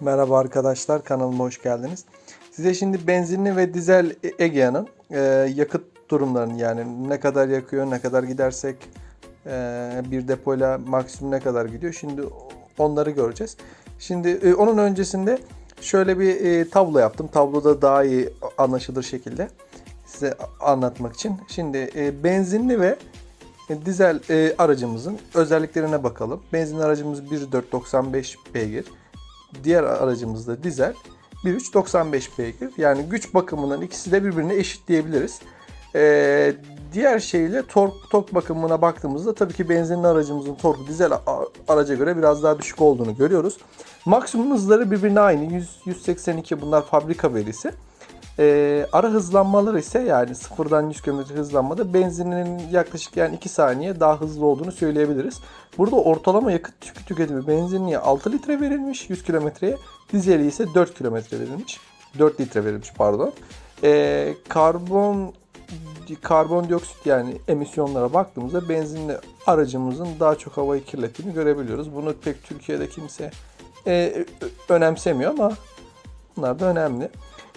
Merhaba arkadaşlar kanalıma hoş geldiniz. Size şimdi benzinli ve dizel E- Egea'nın e, yakıt durumlarını yani ne kadar yakıyor, ne kadar gidersek e, bir depoyla maksimum ne kadar gidiyor. Şimdi onları göreceğiz. Şimdi e, onun öncesinde şöyle bir e, tablo yaptım. Tabloda daha iyi anlaşılır şekilde size anlatmak için. Şimdi e, benzinli ve dizel e, aracımızın özelliklerine bakalım. Benzinli aracımız 1.495 beygir. Diğer aracımız da dizel 1.395 beygir. Yani güç bakımından ikisi de birbirine eşit diyebiliriz. Ee, diğer şeyle tork, tork bakımına baktığımızda tabii ki benzinli aracımızın torku dizel araca göre biraz daha düşük olduğunu görüyoruz. Maksimum hızları birbirine aynı. 100, 182 bunlar fabrika verisi. Ee, ara hızlanmaları ise yani sıfırdan 100 km hızlanmada benzinin yaklaşık yani 2 saniye daha hızlı olduğunu söyleyebiliriz. Burada ortalama yakıt tük- tüketimi benzinliğe 6 litre verilmiş 100 kilometreye. Dizeli ise 4 kilometre verilmiş. 4 litre verilmiş pardon. Ee, karbon karbondioksit yani emisyonlara baktığımızda benzinli aracımızın daha çok havayı kirlettiğini görebiliyoruz. Bunu pek Türkiye'de kimse e, önemsemiyor ama bunlar da önemli.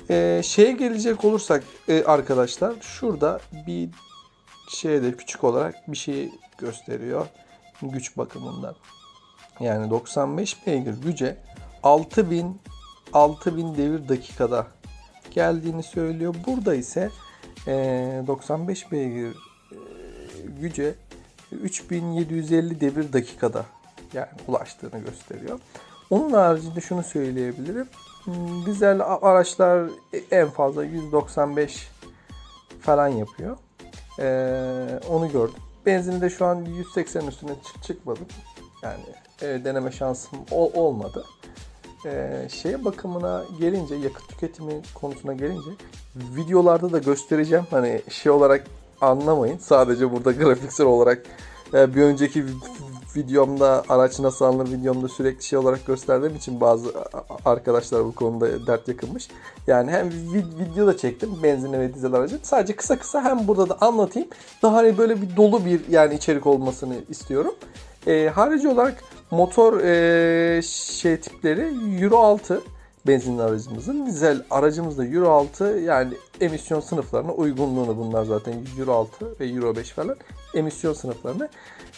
Ee, şeye gelecek olursak e, arkadaşlar şurada bir şeyde küçük olarak bir şey gösteriyor güç bakımından. Yani 95 beygir güce 6000 6000 devir dakikada geldiğini söylüyor. Burada ise e, 95 beygir e, güce 3750 devir dakikada yani ulaştığını gösteriyor. Onun haricinde şunu söyleyebilirim. Dizel araçlar en fazla 195 falan yapıyor. Ee, onu gördüm. Benzinde şu an 180 üstüne çık çıkmadım. Yani e, deneme şansım ol- olmadı. Ee, şeye bakımına gelince, yakıt tüketimi konusuna gelince videolarda da göstereceğim. Hani şey olarak anlamayın. Sadece burada grafiksel olarak e, bir önceki videomda araç nasıl alınır videomda sürekli şey olarak gösterdiğim için bazı arkadaşlar bu konuda dert yakınmış. Yani hem vi- video da çektim benzinli ve dizel aracı. Sadece kısa kısa hem burada da anlatayım. Daha hani böyle bir dolu bir yani içerik olmasını istiyorum. E, harici olarak motor e, şey tipleri Euro 6 benzinli aracımızın. Dizel aracımız da Euro 6 yani emisyon sınıflarına uygunluğunu bunlar zaten Euro 6 ve Euro 5 falan emisyon sınıflarına.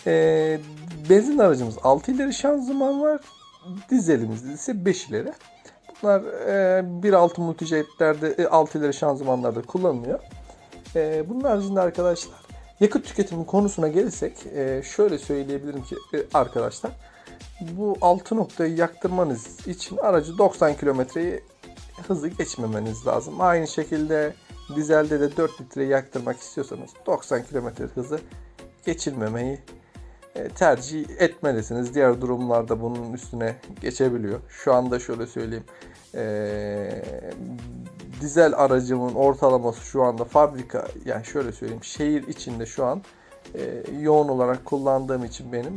E, benzinli aracımız 6 ileri şanzıman var. Dizelimizde ise 5 ileri. Bunlar e, 1.6 multijetlerde e, 6 ileri şanzımanlarda kullanılıyor. E, bunun haricinde arkadaşlar yakıt tüketimi konusuna gelirsek e, şöyle söyleyebilirim ki e, arkadaşlar bu 6 noktayı yaktırmanız için aracı 90 kilometreyi hızlı geçmemeniz lazım. Aynı şekilde dizelde de 4 litre yaktırmak istiyorsanız 90 kilometre hızı geçirmemeyi e, tercih etmelisiniz. Diğer durumlarda bunun üstüne geçebiliyor. Şu anda şöyle söyleyeyim. e, dizel aracımın ortalaması şu anda fabrika yani şöyle söyleyeyim şehir içinde şu an e, yoğun olarak kullandığım için benim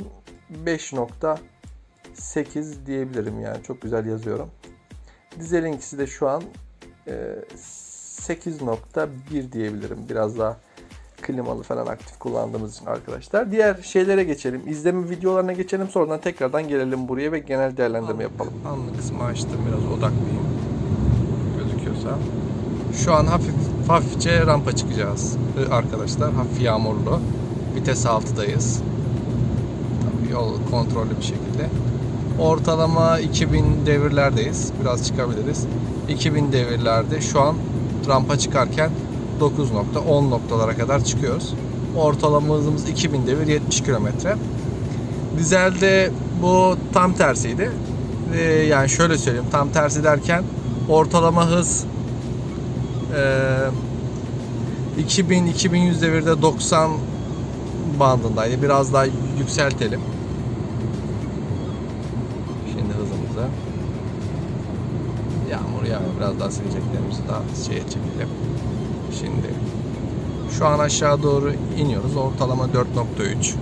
5.8 diyebilirim yani çok güzel yazıyorum. Dizelinkisi de şu an e, 8.1 diyebilirim. Biraz daha klimalı falan aktif kullandığımız için arkadaşlar. Diğer şeylere geçelim. İzleme videolarına geçelim. Sonradan tekrardan gelelim buraya ve genel değerlendirme yapalım. Anlı kısmı açtım. Biraz odaklıyım. Gözüküyorsa. Şu an hafif hafifçe rampa çıkacağız e, arkadaşlar. Hafif yağmurlu. Vites 6'dayız. Tabii yol kontrollü bir şekilde. Ortalama 2000 devirlerdeyiz. Biraz çıkabiliriz. 2000 devirlerde şu an rampa çıkarken 9 nokta 10 noktalara kadar çıkıyoruz. Ortalama hızımız 2000 devir 70 kilometre. Dizelde bu tam tersiydi. Ee, yani şöyle söyleyeyim tam tersi derken ortalama hız e, 2000-2100 devirde 90 bandındaydı. Biraz daha yükseltelim. Biraz daha sileceklerimizi daha şeye çekelim. Şimdi şu an aşağı doğru iniyoruz. Ortalama 4.3.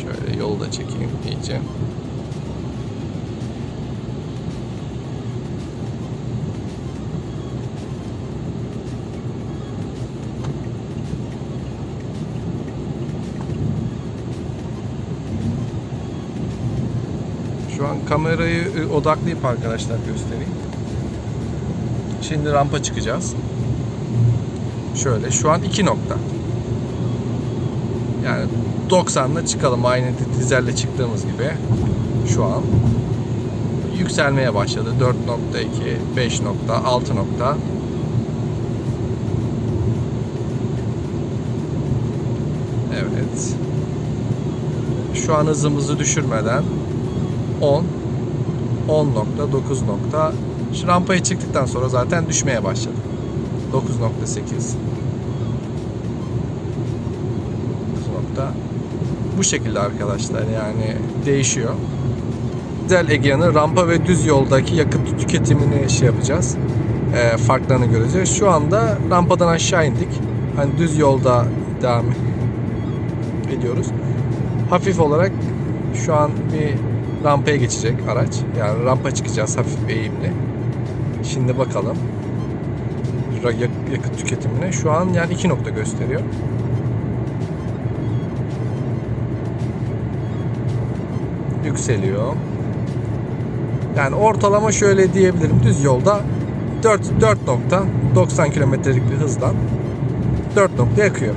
Şöyle yolu da çekeyim iyice. Kamerayı e, odaklayıp arkadaşlar göstereyim. Şimdi rampa çıkacağız. Şöyle şu an 2 nokta. Yani 90'la çıkalım aynı dizelle çıktığımız gibi. Şu an yükselmeye başladı. 4.2, 5 nokta, 6 nokta. Evet. Şu an hızımızı düşürmeden 10 10 nokta 9 nokta şu rampaya çıktıktan sonra zaten düşmeye başladı. 9.8 9 nokta bu şekilde arkadaşlar yani değişiyor. Dizel Egea'nın rampa ve düz yoldaki yakıt tüketimini şey yapacağız. Ee, farklarını göreceğiz. Şu anda rampadan aşağı indik. Hani düz yolda devam ediyoruz. Hafif olarak şu an bir rampaya geçecek araç. Yani rampa çıkacağız hafif bir eğimli. Şimdi bakalım. Yakıt tüketimine. Şu an yani 2 nokta gösteriyor. Yükseliyor. Yani ortalama şöyle diyebilirim. Düz yolda 4, 4 nokta 90 kilometrelik bir hızdan 4 nokta yakıyor.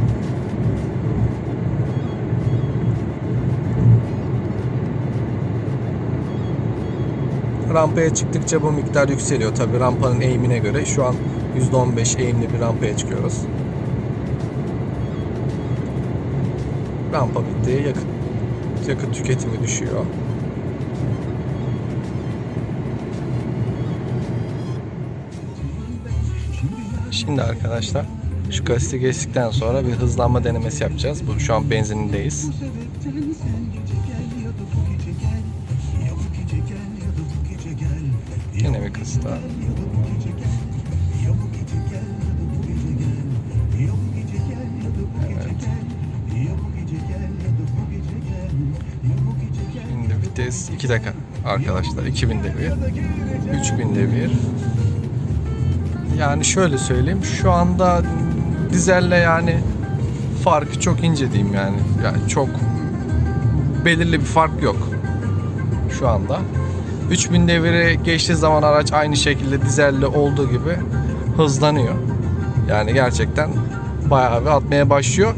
Rampaya çıktıkça bu miktar yükseliyor. Tabi rampanın eğimine göre şu an %15 eğimli bir rampaya çıkıyoruz. Rampa bitti. Yakıt, yakıt tüketimi düşüyor. Şimdi arkadaşlar şu kaseti geçtikten sonra bir hızlanma denemesi yapacağız. Bu şu an benzinindeyiz. Kısta. Şimdi vites 2 dakika arkadaşlar. 2000'de bir. 3000'de bir. Yani şöyle söyleyeyim. Şu anda dizelle yani farkı çok ince diyeyim yani. Yani çok belirli bir fark yok şu anda. 3000 deviri geçtiği zaman araç aynı şekilde dizelle olduğu gibi hızlanıyor. Yani gerçekten bayağı bir atmaya başlıyor.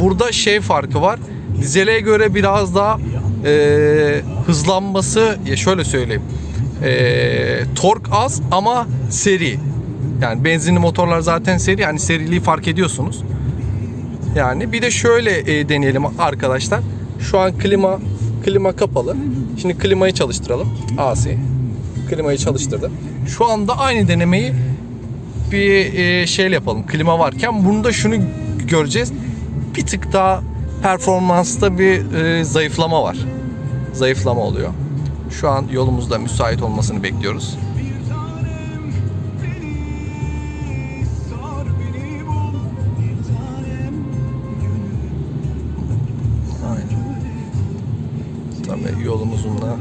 Burada şey farkı var. Dizele göre biraz daha e, hızlanması ya şöyle söyleyeyim. E, tork az ama seri. Yani benzinli motorlar zaten seri. Yani seriliği fark ediyorsunuz. Yani bir de şöyle e, deneyelim arkadaşlar. Şu an klima klima kapalı. Şimdi klimayı çalıştıralım. AC. Klimayı çalıştırdım. Şu anda aynı denemeyi bir e, şeyle yapalım. Klima varken bunda şunu göreceğiz. Bir tık daha performansta bir e, zayıflama var. Zayıflama oluyor. Şu an yolumuzda müsait olmasını bekliyoruz. Yolumuzun da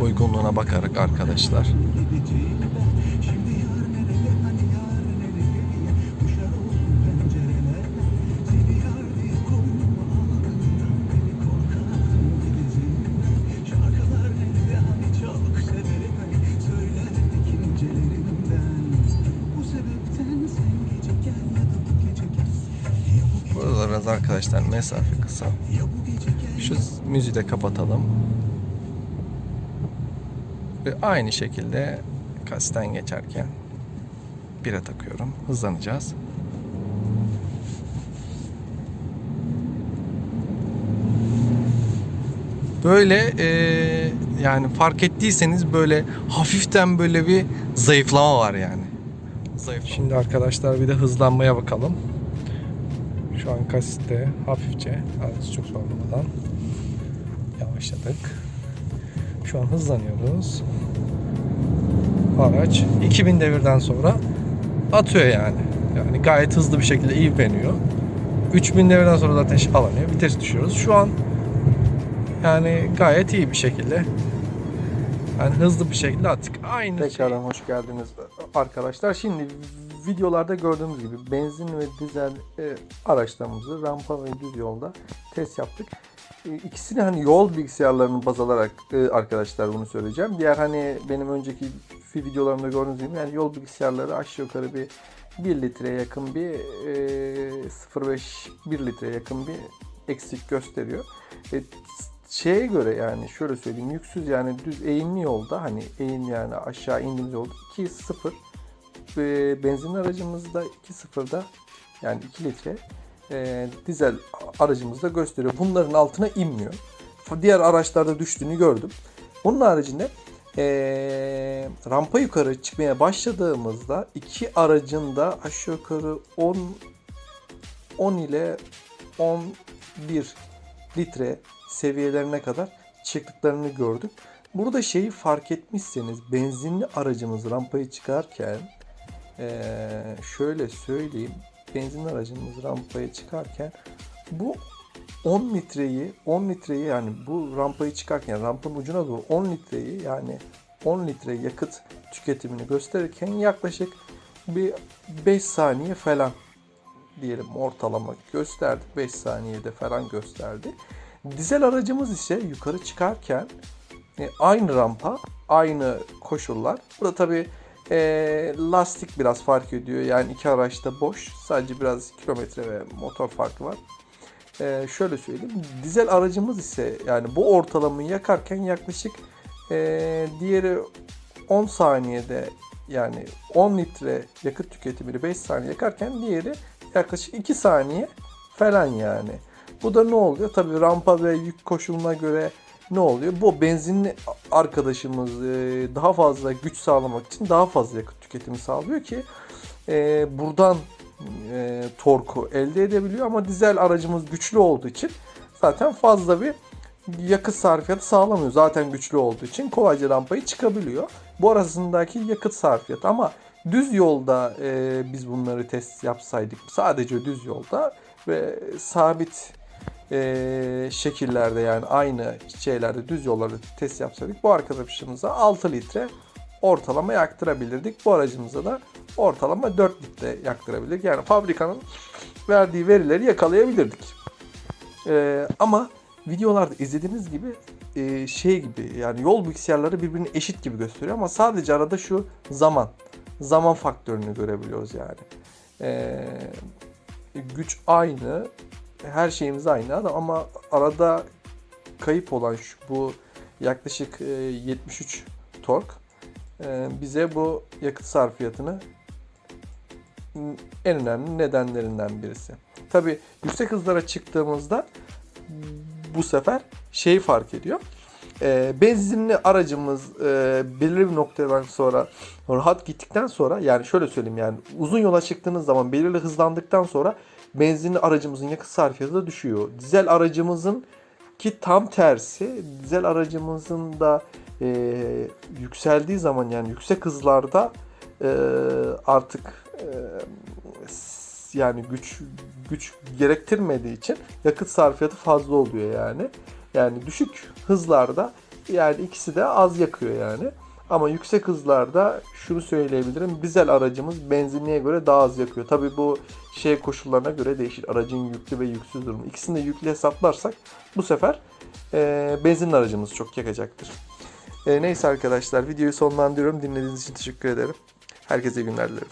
uygunluğuna bakarak arkadaşlar. Burada da biraz arkadaşlar mesafe kısa. Şu müziği de kapatalım. Aynı şekilde kasten geçerken bire takıyorum. Hızlanacağız. Böyle eee, yani fark ettiyseniz böyle hafiften böyle bir zayıflama var yani. Zayıf. Şimdi arkadaşlar bir de hızlanmaya bakalım. Şu an kasiste hafifçe, az çok zorlamadan yavaşladık. Şu an hızlanıyoruz. Araç 2000 devirden sonra atıyor yani. Yani gayet hızlı bir şekilde ivmeliyor. 3000 devirden sonra zaten alanıyor. Vites düşüyoruz. Şu an yani gayet iyi bir şekilde yani hızlı bir şekilde attık. Aynı Tekrardan hoş geldiniz arkadaşlar. Şimdi videolarda gördüğümüz gibi benzin ve dizel e, araçlarımızı rampa ve düz yolda test yaptık. İkisini hani yol bilgisayarlarını baz alarak e, arkadaşlar bunu söyleyeceğim. Diğer hani benim önceki videolarımda gördüğünüz gibi yani yol bilgisayarları aşağı yukarı bir 1 litreye yakın bir e, 0.5 1 litreye yakın bir eksik gösteriyor. E, şeye göre yani şöyle söyleyeyim yüksüz yani düz eğimli yolda hani eğim yani aşağı indiğimiz yolda 2.0 e, benzin aracımızda 2.0'da yani 2 litre e, dizel aracımızda gösteriyor. Bunların altına inmiyor. Diğer araçlarda düştüğünü gördüm. Onun haricinde e, rampa yukarı çıkmaya başladığımızda iki aracın da aşağı yukarı 10 10 ile 11 litre seviyelerine kadar çıktıklarını gördük. Burada şeyi fark etmişseniz benzinli aracımız rampayı çıkarken eee, şöyle söyleyeyim benzinli aracımız rampaya çıkarken bu 10 litreyi 10 litreyi yani bu rampayı çıkarken rampanın ucuna doğru 10 litreyi yani 10 litre yakıt tüketimini gösterirken yaklaşık bir 5 saniye falan diyelim ortalama gösterdi. 5 saniyede falan gösterdi. Dizel aracımız ise yukarı çıkarken e, aynı rampa, aynı koşullar. Burada tabi lastik biraz fark ediyor. Yani iki araçta boş. Sadece biraz kilometre ve motor farkı var. E, şöyle söyleyeyim. Dizel aracımız ise yani bu ortalamayı yakarken yaklaşık e, diğeri 10 saniyede yani 10 litre yakıt tüketimini 5 saniye yakarken diğeri yaklaşık 2 saniye falan yani. Bu da ne oluyor? Tabii rampa ve yük koşuluna göre ne oluyor? Bu benzinli arkadaşımız e, daha fazla güç sağlamak için daha fazla yakıt tüketimi sağlıyor ki e, buradan e, torku elde edebiliyor ama dizel aracımız güçlü olduğu için zaten fazla bir yakıt sarfiyatı sağlamıyor. Zaten güçlü olduğu için kolayca rampayı çıkabiliyor. Bu arasındaki yakıt sarfiyatı ama düz yolda biz bunları test yapsaydık sadece düz yolda ve sabit e, şekillerde yani aynı şeylerde düz yollarda test yapsaydık bu arkadaşımıza 6 litre ortalama yaktırabilirdik. Bu aracımıza da ortalama 4 litre yaktırabilirdik. Yani fabrikanın verdiği verileri yakalayabilirdik. E, ama videolarda izlediğiniz gibi e, şey gibi yani yol bilgisayarları birbirini eşit gibi gösteriyor ama sadece arada şu zaman zaman faktörünü görebiliyoruz yani. E, güç aynı, her şeyimiz aynı ama arada kayıp olan şu bu yaklaşık e, 73 tork e, bize bu yakıt sarfiyatını en önemli nedenlerinden birisi. Tabi yüksek hızlara çıktığımızda bu sefer şey fark ediyor. E, benzinli aracımız e, belirli bir noktadan sonra rahat gittikten sonra yani şöyle söyleyeyim yani uzun yola çıktığınız zaman belirli hızlandıktan sonra benzinli aracımızın yakıt sarfiyatı da düşüyor. Dizel aracımızın ki tam tersi dizel aracımızın da e, yükseldiği zaman yani yüksek hızlarda e, artık e, yani güç güç gerektirmediği için yakıt sarfiyatı fazla oluyor yani. Yani düşük hızlarda yani ikisi de az yakıyor yani. Ama yüksek hızlarda şunu söyleyebilirim. Dizel aracımız benzinliğe göre daha az yakıyor. Tabii bu şey koşullarına göre değişir. Aracın yüklü ve yüksüz durumu. İkisini de yüklü hesaplarsak bu sefer e, benzinli aracımız çok yakacaktır. E, neyse arkadaşlar videoyu sonlandırıyorum. Dinlediğiniz için teşekkür ederim. Herkese günler dilerim.